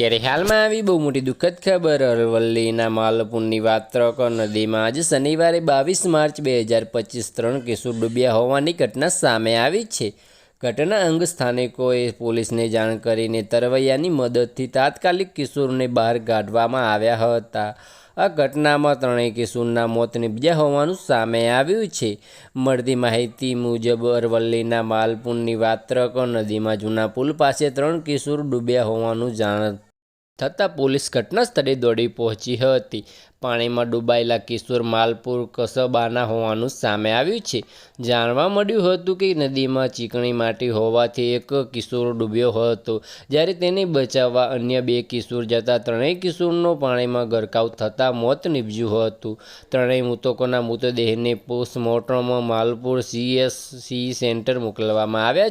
ત્યારે હાલમાં આવી બહુ મોટી દુઃખદ ખબર. અરવલ્લીના માલપુરની વાત્રક નદીમાં આજે શનિવારે બાવીસ માર્ચ બે હજાર પચીસ ત્રણ કિશોર ડૂબ્યા હોવાની ઘટના સામે આવી છે. ઘટના અંગ સ્થાનિકોએ પોલીસને જાણ કરીને તરવૈયાની મદદથી તાત્કાલિક કિશોરને બહાર કાઢવામાં આવ્યા હતા. આ ઘટનામાં ત્રણેય કિશોરના મોત નીપજ્યા હોવાનું સામે આવ્યું છે. મળતી માહિતી મુજબ અરવલ્લીના માલપુરની વાત્રક નદીમાં જૂના પુલ પાસે ત્રણ કિશોર ડૂબ્યા હોવાનું જાણ થતાં પોલીસ ઘટના સ્થળે દોડી પહોંચી હતી. પાણીમાં ડૂબાયેલા કિશોર માલપુર કસબાના હોવાનું સામે આવ્યું છે. જાણવા મળ્યું હતું કે નદીમાં ચીકણી માટી હોવાથી એક કિશોર ડૂબ્યો હતો. જ્યારે તેને બચાવવા અન્ય બે કિશોર જતા ત્રણેય કિશોરનો પાણીમાં ગરકાવ થતાં મોત નીપજ્યું હતું. ત્રણેય મૃતકોના મૃતદેહને પોસ્ટમોર્ટમ માલપુર સીએસસી સેન્ટર મોકલવામાં આવ્યા